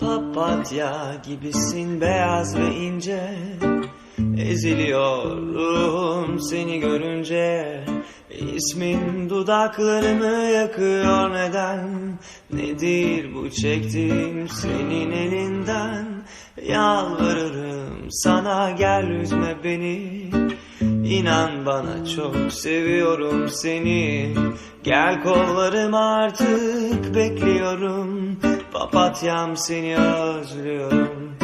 Papatya gibisin beyaz ve ince Eziliyorum seni görünce. İsmin dudaklarımı yakıyor neden? Nedir bu çektiğim senin elinden? Yalvarırım sana gel üzme beni. İnan bana çok seviyorum seni. Gel kollarıma artık bekliyorum. Papatyam seni özlüyorum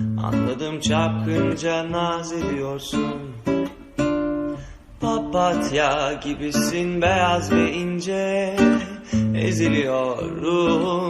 Anladım çapkınca naz ediyorsun. Papatya gibisin beyaz ve ince. Eziliyorum